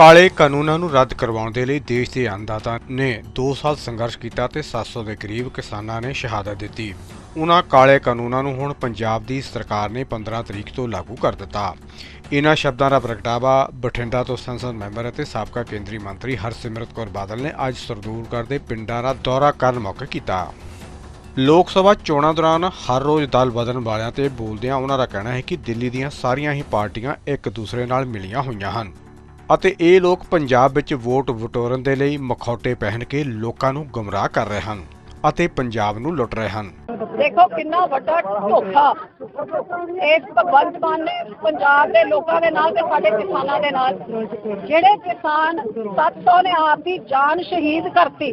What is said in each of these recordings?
ਕਾਲੇ ਕਾਨੂੰਨਾਂ ਨੂੰ ਰੱਦ ਕਰਵਾਉਣ ਦੇ ਲਈ ਦੇਸ਼ ਦੇ ਅੰਨਦਾਤਾ ਨੇ 2 ਸਾਲ ਸੰਘਰਸ਼ ਕੀਤਾ ਤੇ 700 ਦੇ ਕਰੀਬ ਕਿਸਾਨਾਂ ਨੇ ਸ਼ਹਾਦਤ ਦਿੱਤੀ। ਉਹਨਾਂ ਕਾਲੇ ਕਾਨੂੰਨਾਂ ਨੂੰ ਹੁਣ ਪੰਜਾਬ ਦੀ ਸਰਕਾਰ ਨੇ 15 ਤਰੀਕ ਤੋਂ ਲਾਗੂ ਕਰ ਦਿੱਤਾ। ਇਹਨਾਂ ਸ਼ਬਦਾਂ ਦਾ ਪ੍ਰਗਟਾਵਾ ਬਠਿੰਡਾ ਤੋਂ ਸੰਸਦ ਮੈਂਬਰ ਅਤੇ ਸਾਬਕਾ ਕੇਂਦਰੀ ਮੰਤਰੀ ਹਰਸਿਮਰਤ ਕੌਰ ਬਾਦਲ ਨੇ ਅੱਜ ਸਰਦੂਲਗੜ੍ਹ ਦੇ ਪਿੰਡਾਂ ਦਾ ਦੌਰਾ ਕਰਨ ਮੌਕੇ ਕੀਤਾ। ਲੋਕ ਸਭਾ ਚੋਣਾਂ ਦੌਰਾਨ ਹਰ ਰੋਜ਼ ਦਲ ਬਦਲਣ ਵਾਲਿਆਂ ਤੇ ਬੋਲਦਿਆਂ ਉਹਨਾਂ ਦਾ ਕਹਿਣਾ ਹੈ ਕਿ ਦਿੱਲੀ ਦੀਆਂ ਸਾਰੀਆਂ ਹੀ ਪਾਰਟੀਆਂ ਇੱਕ ਦੂਸਰੇ ਨਾਲ ਮਿਲੀਆਂ ਹੋਈਆਂ ਹਨ। ਅਤੇ ਇਹ ਲੋਕ ਪੰਜਾਬ ਵਿੱਚ ਵੋਟ ਵਟੋਰਨ ਦੇ ਲਈ ਮਖੌਟੇ ਪਹਿਨ ਕੇ ਲੋਕਾਂ ਨੂੰ ਗੁੰਮਰਾਹ ਕਰ ਰਹੇ ਹਨ ਅਤੇ ਪੰਜਾਬ ਨੂੰ ਲੁੱਟ ਰਹੇ ਹਨ। ਦੇਖੋ ਕਿੰਨਾ ਵੱਡਾ ਧੋਖਾ। ਇਸ ਭਗਵੰਤ ਮਾਨ ਨੇ ਪੰਜਾਬ ਦੇ ਲੋਕਾਂ ਦੇ ਨਾਲ ਤੇ ਸਾਡੇ ਕਿਸਾਨਾਂ ਦੇ ਨਾਲ। ਜਿਹੜੇ ਕਿਸਾਨ 700 ਨੇ ਆਪ ਦੀ ਜਾਨ ਸ਼ਹੀਦ ਕਰਤੀ।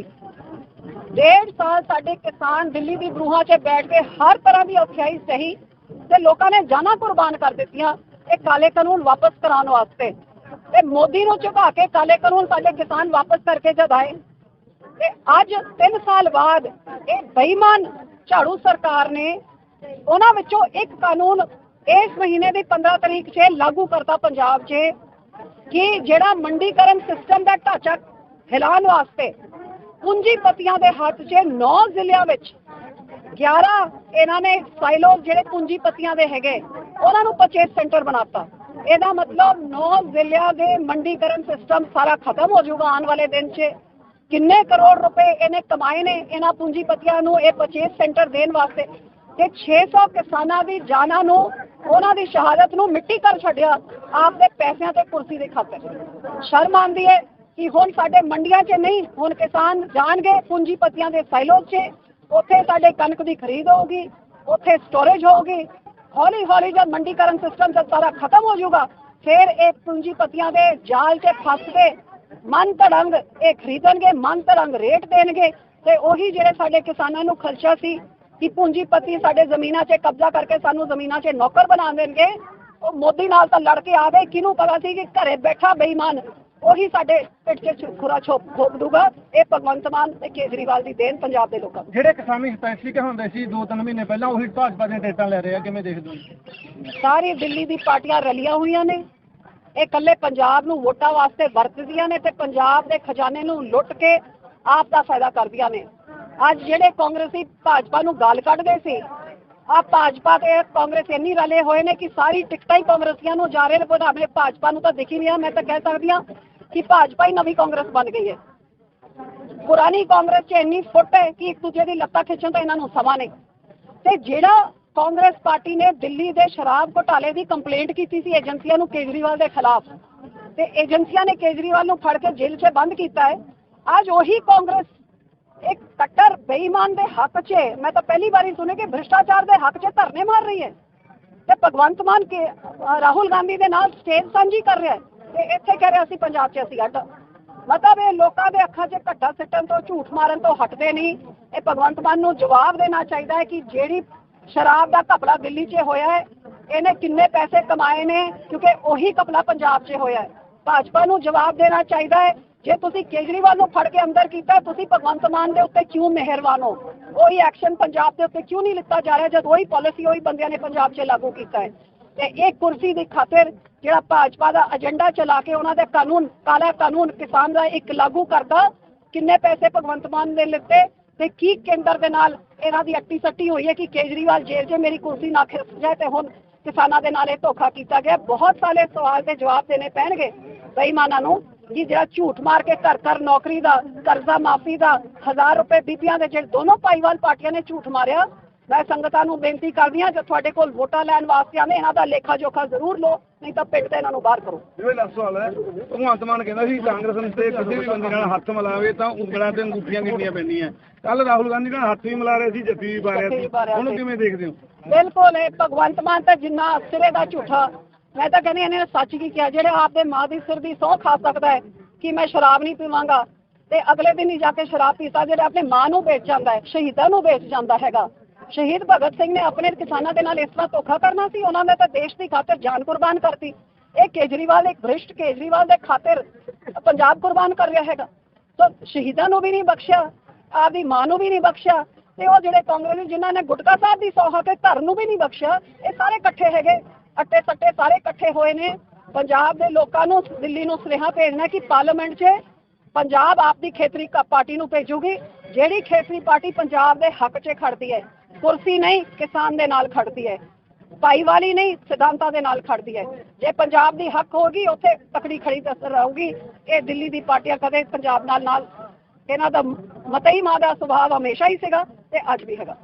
ਡੇਢ ਸਾਲ ਸਾਡੇ ਕਿਸਾਨ ਦਿੱਲੀ ਦੀ ਬਰੂਹਾਂ 'ਚ ਬੈਠ ਕੇ ਹਰ ਤਰ੍ਹਾਂ ਦੀ ਔਖਿਆਈ ਸਹੀ ਤੇ ਲੋਕਾਂ ਨੇ ਜਾਨਾਂ ਕੁਰਬਾਨ ਕਰ ਦਿੱਤੀਆਂ ਇਹ ਕਾਲੇ ਕਾਨੂੰਨ ਵਾਪਸ ਕਰਾਉਣ ਵਾਸਤੇ। ਤੇ ਮੋਦੀ ਨੂੰ ਝੁਕਾ ਕੇ ਕਾਲੇ ਕਾਨੂੰਨ ਸਾਡੇ ਕਿਸਾਨ ਵਾਪਸ ਕਰਕੇ ਜਦਾਏ ਤੇ ਅੱਜ 3 ਸਾਲ ਬਾਅਦ ਇਹ ਬੇਈਮਾਨ ਝਾੜੂ ਸਰਕਾਰ ਨੇ ਉਹਨਾਂ ਵਿੱਚੋਂ ਇੱਕ ਕਾਨੂੰਨ ਇਸ ਮਹੀਨੇ ਦੀ 15 ਤਰੀਕ 'ਚ ਲਾਗੂ ਕਰਤਾ ਪੰਜਾਬ 'ਚ, ਕਿ ਜਿਹੜਾ ਮੰਡੀਕਰਨ ਸਿਸਟਮ ਦਾ ਢਾਂਚਾ ਹਿਲਾਉਣ ਵਾਸਤੇ ਪੂੰਜੀਪਤੀਆਂ ਦੇ ਹੱਥ 'ਚ 9 ਜ਼ਿਲ੍ਹਿਆਂ ਵਿੱਚ 11 ਇਹਨਾਂ ਨੇ ਸਾਈਲੋਜ਼ ਜਿਹੜੇ ਪੂੰਜੀਪਤੀਆਂ ਦੇ ਹੈਗੇ, ਉਹਨਾਂ ਨੂੰ ਪਰਚੇਸ ਸੈਂਟਰ ਬਣਾਤਾ ਇਹਦਾ ਮਤਲਬ 9 ਜ਼ਿਲ੍ਹਿਆਂ ਦੇ ਮੰਡੀਕਰਨ ਸਿਸਟਮ ਸਾਰਾ ਖਤਮ ਹੋ ਜਾਊਗਾ ਆਉਣ ਵਾਲੇ ਦਿਨ 'ਚ। ਕਿੰਨੇ ਕਰੋੜ ਰੁਪਏ ਇਹਨੇ ਕਮਾਏ ਨੇ ਇਹਨਾਂ ਪੂੰਜੀਪਤੀਆਂ ਨੂੰ ਇਹ ਪਰਚੇਸ ਸੈਂਟਰ ਦੇਣ ਵਾਸਤੇ। ਤੇ 600 ਕਿਸਾਨਾਂ ਦੀ ਜਾਨਾਂ ਨੂੰ, ਉਹਨਾਂ ਦੀ ਸ਼ਹਾਦਤ ਨੂੰ ਮਿੱਟੀ ਕਰ ਛੱਡਿਆ ਆਪਦੇ ਪੈਸਿਆਂ ਤੇ ਕੁਰਸੀ ਦੇ ਖਾਤਰ। ਸ਼ਰਮ ਆਉਂਦੀ ਹੈ ਕਿ ਹੁਣ ਸਾਡੇ ਮੰਡੀਆਂ 'ਚ ਨਹੀਂ, ਹੁਣ ਕਿਸਾਨ ਜਾਣਗੇ ਪੂੰਜੀਪਤੀਆਂ ਦੇ ਸਾਈਲੋਜ਼ 'ਚ। ਉੱਥੇ ਸਾਡੇ ਕਣਕ ਦੀ ਖਰੀਦ ਹੋਊਗੀ, ਉੱਥੇ ਸਟੋਰੇਜ ਹੋਊਗੀ। ਹੌਲੀ ਹੌਲੀ ਜਦ ਮੰਡੀਕਰਨ ਸਿਸਟਮ ਜਦ ਸਾਰਾ ਖਤਮ ਹੋ ਜਾਊਗਾ, ਫਿਰ ਇਹ ਪੂੰਜੀਪਤੀਆਂ ਦੇ ਜਾਲ 'ਚ ਫਸ ਕੇ ਮਨ ਤੜੰਗ, ਇਹ ਖਰੀਦਣਗੇ, ਮਨ ਤੜੰਗ ਰੇਟ ਦੇਣਗੇ। ਤੇ ਉਹੀ ਜਿਹੜੇ ਸਾਡੇ ਕਿਸਾਨਾਂ ਨੂੰ ਖਰਚਾ ਸੀ ਕਿ ਪੂੰਜੀਪਤੀ ਸਾਡੇ ਜ਼ਮੀਨਾਂ 'ਚ ਕਬਜ਼ਾ ਕਰਕੇ ਸਾਨੂੰ ਜ਼ਮੀਨਾਂ 'ਚ ਨੌਕਰ ਬਣਾ ਦੇਣਗੇ, ਉਹ ਮੋਦੀ ਨਾਲ ਤਾਂ ਲੜ ਕੇ ਆ ਗਏ ਕਿਹਨੂੰ ਪਤਾ ਸੀ ਕਿ ਘਰੇ ਬੈਠਾ ਬੇਈਮਾਨ ਉਹੀ ਸਾਡੇ ਪਿੱਠ 'ਚ ਖੁਰਾ ਛੋਪ ਖੋਪ ਦੂਗਾ ਇਹ ਭਗਵੰਤ ਮਾਨ ਤੇ ਕੇਜਰੀਵਾਲ ਦੀ ਦੇਣ ਪੰਜਾਬ ਦੇ ਲੋਕਾਂ ਨੂੰ। ਜਿਹੜੇ ਕਿਸਾਨੀ ਸਪੈਸ਼ਲੀ ਕਹਾਉਂਦੇ ਸੀ ਦੋ ਤਿੰਨ ਮਹੀਨੇ ਪਹਿਲਾਂ ਉਹੀ ਭਾਜਪਾ ਦੀਆਂ ਡੇਟਾਂ ਲੈ ਰਹੇ ਆ। ਕਿਵੇਂ ਦੇਖਦੇ ਹੋ ਸਾਰੀ ਦਿੱਲੀ ਦੀ ਪਾਰਟੀਆਂ ਰਲੀਆਂ ਹੋਈਆਂ ਨੇ। ਇਹ ਇਕੱਲੇ ਪੰਜਾਬ ਨੂੰ ਵੋਟਾਂ ਵਾਸਤੇ ਵਰਤਦੀਆਂ ਨੇ ਤੇ ਪੰਜਾਬ ਦੇ ਖਜ਼ਾਨੇ ਨੂੰ ਲੁੱਟ ਕੇ ਆਪ ਦਾ ਫਾਇਦਾ ਕਰਦੀਆਂ ਨੇ। ਅੱਜ ਜਿਹੜੇ ਕਾਂਗਰਸੀ ਭਾਜਪਾ ਨੂੰ ਗਾਲ ਕੱਢਦੇ ਸੀ ਆ ਭਾਜਪਾ ਤੇ ਕਾਂਗਰਸ ਇੰਨੀ ਰਲੇ ਹੋਏ ਨੇ ਕਿ ਸਾਰੀ ਟਿਕਟਾਂ ਹੀ ਕਾਂਗਰਸੀਆਂ ਨੂੰ ਜਾ ਰਹੇ ਨੇ ਮੁਕਾਬਲੇ ਭਾਜਪਾ ਨੂੰ ਤਾਂ ਦਿਖ ਨਹੀਂ ਆ ਮੈਂ ਤਾਂ ਕਹਿ ਸਕਦੀ ਹਾਂ ਕਿ ਭਾਜਪਾ ਹੀ ਨਵੀਂ ਕਾਂਗਰਸ ਬਣ ਗਈ ਹੈ। ਪੁਰਾਣੀ ਕਾਂਗਰਸ 'ਚ ਇੰਨੀ ਫੁੱਟ ਹੈ ਕਿ ਇੱਕ ਦੂਜੇ ਦੀ ਲੱਤਾਂ ਖਿੱਚਣ ਤਾਂ ਇਹਨਾਂ ਨੂੰ ਸਮਾਂ ਨਹੀਂ। ਤੇ ਜਿਹੜਾ ਕਾਂਗਰਸ ਪਾਰਟੀ ਨੇ ਦਿੱਲੀ ਦੇ ਸ਼ਰਾਬ ਘੁਟਾਲੇ ਦੀ ਕੰਪਲੇਂਟ ਕੀਤੀ ਸੀ ਏਜੰਸੀਆਂ ਨੂੰ ਕੇਜਰੀਵਾਲ ਦੇ ਖਿਲਾਫ, ਤੇ ਏਜੰਸੀਆਂ ਨੇ ਕੇਜਰੀਵਾਲ ਨੂੰ ਫੜ ਕੇ ਜੇਲ੍ਹ 'ਚ ਬੰਦ ਕੀਤਾ ਹੈ। ਅੱਜ ਉਹੀ ਕਾਂਗਰਸ ਇੱਕ ਕੱਟਰ ਬੇਈਮਾਨ ਦੇ ਹੱਕ 'ਚ ਮੈਂ ਤਾਂ ਪਹਿਲੀ ਵਾਰੀ ਸੁਣਿਆ ਕਿ ਭ੍ਰਿਸ਼ਟਾਚਾਰ ਦੇ ਹੱਕ 'ਚ ਧਰਨੇ ਮਾਰ ਰਹੀ ਹੈ। ਤੇ ਭਗਵੰਤ ਮਾਨ ਕੇ ਰਾਹੁਲ ਗਾਂਧੀ ਦੇ ਨਾਲ ਸਟੇਜ ਸਾਂਝੀ ਕਰ ਰਿਹਾ ਹੈ। ਤੇ ਇੱਥੇ ਕਹਿ ਰਿਹਾ ਅਸੀਂ ਪੰਜਾਬ 'ਚ ਅਸੀਂ ਅੱਡ। ਮਤਲਬ ਇਹ ਲੋਕਾਂ ਦੇ ਅੱਖਾਂ 'ਚ ਘੱਟਾ ਸਿੱਟਣ ਤੋਂ, ਝੂਠ ਮਾਰਨ ਤੋਂ ਹਟਦੇ ਨਹੀਂ। ਇਹ ਭਗਵੰਤ ਮਾਨ ਨੂੰ ਜਵਾਬ ਦੇਣਾ ਚਾਹੀਦਾ ਹੈ ਕਿ ਜਿਹੜੀ ਸ਼ਰਾਬ ਦਾ ਘਪਲਾ ਦਿੱਲੀ 'ਚ ਹੋਇਆ ਹੈ, ਇਹਨੇ ਕਿੰਨੇ ਪੈਸੇ ਕਮਾਏ ਨੇ, ਕਿਉਂਕਿ ਉਹੀ ਘਪਲਾ ਪੰਜਾਬ 'ਚ ਹੋਇਆ ਹੈ। ਭਾਜਪਾ ਨੂੰ ਜਵਾਬ ਦੇਣਾ ਚਾਹੀਦਾ ਹੈ, ਜੇ ਤੁਸੀਂ ਕੇਜਰੀਵਾਲ ਨੂੰ ਫੜ ਕੇ ਅੰਦਰ ਕੀਤਾ, ਤੁਸੀਂ ਭਗਵੰਤ ਮਾਨ ਦੇ ਉੱਤੇ ਕਿਉਂ ਮਿਹਰਬਾਨ ਹੋ? ਉਹੀ ਐਕਸ਼ਨ ਪੰਜਾਬ ਦੇ ਉੱਤੇ ਕਿਉਂ ਨਹੀਂ ਲਿੱਤਾ ਜਾ ਰਿਹਾ, ਜਦ ਉਹੀ ਪਾਲਿਸੀ ਉਹੀ ਬੰਦਿਆਂ ਨੇ ਪੰਜਾਬ 'ਚ ਲਾਗੂ ਕੀਤਾ ਹੈ? ਤੇ ਇਹ ਕੁਰਸੀ ਦੀ ਖਾਤਰ ਜਿਹੜਾ ਭਾਜਪਾ ਦਾ ਏਜੰਡਾ ਚਲਾ ਕੇ ਉਹਨਾਂ ਦੇ ਕਾਨੂੰਨ, ਕਾਲਾ ਕਾਨੂੰਨ ਕਿਸਾਨ ਦਾ ਇੱਕ ਲਾਗੂ ਕਰਦਾ, ਕਿੰਨੇ ਪੈਸੇ ਭਗਵੰਤ ਮਾਨ ਨੇ ਲਿੱਤੇ ਤੇ ਕੀ ਕੇਂਦਰ ਦੇ ਨਾਲ ਇਹਨਾਂ ਦੀ ਅੱਟੀ ਸੱਟੀ ਹੋਈ ਹੈ ਕਿ ਕੇਜਰੀਵਾਲ ਜੇਲ੍ਹ 'ਚ ਮੇਰੀ ਕੁਰਸੀ ਨਾ ਖਿਸ ਜਾਏ ਤੇ ਹੁਣ ਕਿਸਾਨਾਂ ਦੇ ਨਾਲ ਇਹ ਧੋਖਾ ਕੀਤਾ ਗਿਆ। ਬਹੁਤ ਸਾਰੇ ਸਵਾਲ ਦੇ ਜਵਾਬ ਦੇਣੇ ਪੈਣਗੇ ਬੇਈਮਾਨਾਂ ਨੂੰ ਕਿ ਜਿਹੜਾ ਝੂਠ ਮਾਰ ਕੇ ਘਰ ਘਰ ਨੌਕਰੀ ਦਾ, ਕਰਜ਼ਾ ਮਾਫੀ ਦਾ ਹਜ਼ਾਰ ਰੁਪਏ ਬੀਬੀਆਂ ਦੇ ਜਿਹੜੇ ਦੋਨੋਂ ਭਾਈਵਾਲ ਪਾਰਟੀਆਂ ਨੇ ਝੂਠ ਮਾਰਿਆ ਮੈਂ ਸੰਗਤਾਂ ਨੂੰ ਬੇਨਤੀ ਕਰਦੀ ਹਾਂ ਜੇ ਤੁਹਾਡੇ ਕੋਲ ਵੋਟਾਂ ਲੈਣ ਵਾਸਤੇ ਆਉਂਦੇ ਇਹਨਾਂ ਦਾ ਲੇਖਾ ਜੋਖਾ ਜ਼ਰੂਰ ਲਓ ਨਹੀਂ ਤਾਂ ਪਿੱਟ ਤੇ ਇਹਨਾਂ ਨੂੰ ਬਾਹਰ ਕਰੋ। ਜਿਵੇਂ ਲਾਸਟ ਸਵਾਲ ਹੈ ਭਗਵੰਤ ਮਾਨ ਕਹਿੰਦਾ ਸੀ ਕਾਂਗਰਸ ਨੇ ਤੇ ਕਿਸੇ ਵੀ ਬੰਦੇ ਨਾਲ ਹੱਥ ਮਿਲਾਵੇ ਤਾਂ ਉਂਗਲਾਂ ਤੇ ਅੰਗੂਠੀਆਂ ਗਿਣਨੀਆਂ ਪੈਂਦੀਆਂ। ਕੱਲ ਰਾਹੁਲ ਗਾਂਧੀ ਨਾਲ ਹੱਥ ਵੀ ਮਿਲਾ ਰਹੇ ਸੀ ਜੱਫੀ ਵੀ ਪਾ ਰਿਹਾ ਸੀ। ਉਹਨੂੰ ਸੀ। ਕਿਵੇਂ ਦੇਖਦੇ ਹੋ? ਬਿਲਕੁਲ ਇਹ ਭਗਵੰਤ ਮਾਨ ਤਾਂ ਜਿੰਨਾ ਸਿਰੇ ਦਾ ਝੂਠਾ ਮੈਂ ਤਾਂ ਕਹਿੰਦੀ ਇਹਨੇ ਸੱਚ ਕੀ ਕਿਹਾ? ਜਿਹੜੇ ਆਪਦੇ ਮਾਂ ਦੀ ਸਿਰ ਦੀ ਸਹੁੰ ਖਾ ਸਕਦਾ ਹੈ ਕਿ ਮੈਂ ਸ਼ਰਾਬ ਨਹੀਂ ਪੀਵਾਂਗਾ ਤੇ ਅਗਲੇ ਦਿਨ ਹੀ ਜਾ ਕੇ ਸ਼ਰਾਬ ਪੀਤਾ ਜਿਹੜੇ ਆਪਣੇ ਮਾਂ ਨੂੰ ਵੇਚ ਜਾਂਦਾ ਹੈ ਸ਼ਹੀਦਾਂ ਨੂੰ ਵੇਚ ਜਾਂਦਾ ਹੈਗਾ। ਸ਼ਹੀਦ ਭਗਤ ਸਿੰਘ ਨੇ ਆਪਣੇ ਕਿਸਾਨਾਂ ਦੇ ਨਾਲ ਇਸ ਤਰ੍ਹਾਂ ਧੋਖਾ ਕਰਨਾ ਸੀ। ਉਹਨਾਂ ਨੇ ਤਾਂ ਦੇਸ਼ ਦੀ ਖਾਤਰ ਜਾਨ ਕੁਰਬਾਨ ਕਰਤੀ। ਇਹ ਕੇਜਰੀਵਾਲ, ਇੱਕ ਭ੍ਰਿਸ਼ਟ ਕੇਜਰੀਵਾਲ ਦੇ ਖਾਤਰ ਪੰਜਾਬ ਕੁਰਬਾਨ ਕਰ ਰਿਹਾ ਹੈਗਾ। ਸੋ ਸ਼ਹੀਦਾਂ ਨੂੰ ਵੀ ਨਹੀਂ ਬਖਸ਼ਿਆ, ਆਪਦੀ ਮਾਂ ਨੂੰ ਵੀ ਨਹੀਂ ਬਖਸ਼ਿਆ ਤੇ ਉਹ ਜਿਹੜੇ ਕਾਂਗਰਸੀ ਜਿਨ੍ਹਾਂ ਨੇ ਗੁਟਕਾ ਸਾਹਿਬ ਦੀ ਸੌਹਾ ਕੇ ਧਰ ਨੂੰ ਵੀ ਨਹੀਂ ਬਖਸ਼ਿਆ, ਇਹ ਸਾਰੇ ਇਕੱਠੇ ਹੈਗੇ। ਅੱਟੇ ਸੱਟੇ ਸਾਰੇ ਇਕੱਠੇ ਹੋਏ ਨੇ। ਪੰਜਾਬ ਦੇ ਲੋਕਾਂ ਨੂੰ, ਦਿੱਲੀ ਨੂੰ ਸੁਨੇਹਾ ਭੇਜਣਾ ਕਿ ਪਾਰਲੀਮੈਂਟ 'ਚ ਪੰਜਾਬ ਆਪਦੀ ਖੇਤਰੀ ਪਾਰਟੀ ਨੂੰ ਭੇਜੂਗੀ। ਜਿਹੜੀ ਖੇਤਰੀ ਪਾਰਟੀ ਪੰਜਾਬ ਦੇ ਹੱਕ 'ਚ ਖੜਦੀ ਹੈ। ਕੁਰਸੀ ਨਹੀਂ, ਕਿਸਾਨ ਦੇ ਨਾਲ ਖੜਦੀ ਹੈ। ਭਾਈਵਾਲੀ ਨਹੀਂ, ਸਿਧਾਂਤਾਂ ਦੇ ਨਾਲ ਖੜਦੀ ਹੈ। ਜੇ ਪੰਜਾਬ ਦੀ ਹੱਕ ਹੋਗੀ ਉੱਥੇ ਤਕੜੀ ਖੜੀ ਤਸਰ ਰਹੂਗੀ। ਇਹ ਦਿੱਲੀ ਦੀ ਪਾਰਟੀਆਂ ਕਦੇ ਪੰਜਾਬ ਨਾਲ ਨਾਲ, ਇਹਨਾਂ ਦਾ ਮਤਈ ਮਾਂ ਦਾ ਸੁਭਾਅ ਹਮੇਸ਼ਾ ਹੀ ਸੀਗਾ ਤੇ ਅੱਜ ਵੀ ਹੈਗਾ।